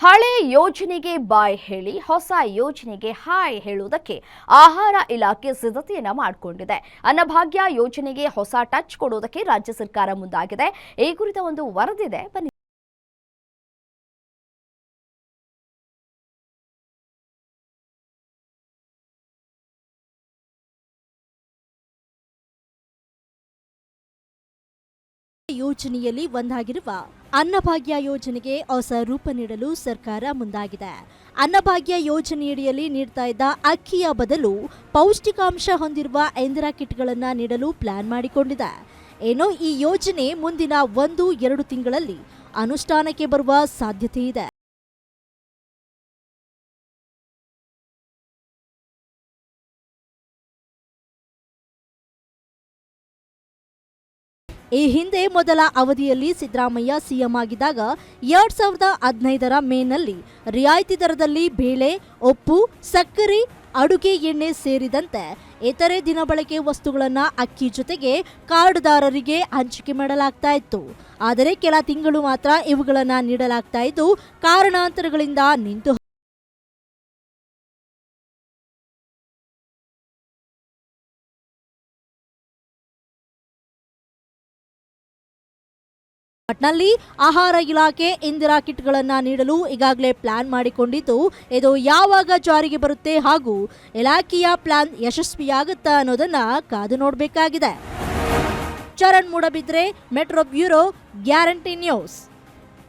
ಹಳೆ ಯೋಜನೆಗೆ ಬಾಯ್ ಹೇಳಿ, ಹೊಸ ಯೋಜನೆಗೆ ಹಾಯ್ ಹೇಳುವುದಕ್ಕೆ ಆಹಾರ ಇಲಾಖೆ ಸಿದ್ಧತೆಯನ್ನ ಮಾಡಿಕೊಂಡಿದೆ. ಅನ್ನಭಾಗ್ಯ ಯೋಜನೆಗೆ ಹೊಸ ಟಚ್ ಕೊಡುವುದಕ್ಕೆ ರಾಜ್ಯ ಸರ್ಕಾರ ಮುಂದಾಗಿದೆ. ಈ ಕುರಿತ ಒಂದು ವರದಿದೆ. ಬನ್ನಿ. ಯೋಜನೆಯಲ್ಲಿ ಒಂದಾಗಿರುವ ಅನ್ನಭಾಗ್ಯ ಯೋಜನೆಗೆ ಹೊಸ ರೂಪ ನೀಡಲು ಸರ್ಕಾರ ಮುಂದಾಗಿದೆ. ಅನ್ನಭಾಗ್ಯ ಯೋಜನೆಯಡಿಯಲ್ಲಿ ನೀಡ್ತಾ ಇದ್ದ ಅಕ್ಕಿಯ ಬದಲು ಪೌಷ್ಟಿಕಾಂಶ ಹೊಂದಿರುವ ಎಂದಿರಾ ಕಿಟ್ಗಳನ್ನು ನೀಡಲು ಪ್ಲಾನ್ ಮಾಡಿಕೊಂಡಿದೆ. ಏನೋ ಈ ಯೋಜನೆ ಮುಂದಿನ ಒಂದು, ಎರಡು ತಿಂಗಳಲ್ಲಿ ಅನುಷ್ಠಾನಕ್ಕೆ ಬರುವ ಸಾಧ್ಯತೆ ಇದೆ ಈ ಹಿಂದೆ ಮೊದಲ ಅವಧಿಯಲ್ಲಿ ಸಿದ್ದರಾಮಯ್ಯ ಸಿಎಂ ಆಗಿದ್ದಾಗ ಎರಡ್ ಸಾವಿರದ ಹದಿನೈದರ ಮೇನಲ್ಲಿ ರಿಯಾಯಿತಿ ದರದಲ್ಲಿ ಬೇಳೆ, ಉಪ್ಪು, ಸಕ್ಕರೆ, ಅಡುಗೆ ಎಣ್ಣೆ ಸೇರಿದಂತೆ ಇತರೆ ದಿನಬಳಕೆ ವಸ್ತುಗಳನ್ನು ಅಕ್ಕಿ ಜೊತೆಗೆ ಕಾರ್ಡ್ದಾರರಿಗೆ ಹಂಚಿಕೆ ಮಾಡಲಾಗ್ತಾ ಇತ್ತು. ಆದರೆ ಕೆಲ ತಿಂಗಳು ಮಾತ್ರ ಇವುಗಳನ್ನು ನೀಡಲಾಗ್ತಾ ಇದ್ದು, ಕಾರಣಾಂತರಗಳಿಂದ ನಿಂತು ಒಟ್ನಲ್ಲಿ ಆಹಾರ ಇಲಾಖೆ ಇಂದಿರಾ ಕಿಟ್ಗಳನ್ನು ನೀಡಲು ಈಗಾಗಲೇ ಪ್ಲಾನ್ ಮಾಡಿಕೊಂಡಿದ್ದು, ಇದು ಯಾವಾಗ ಜಾರಿಗೆ ಬರುತ್ತೆ ಹಾಗೂ ಇಲಾಖೆಯ ಪ್ಲಾನ್ ಯಶಸ್ವಿಯಾಗುತ್ತಾ ಅನ್ನೋದನ್ನ ಕಾದು ನೋಡಬೇಕಾಗಿದೆ. Charan Moodbidri, metro bureau, guarantee news.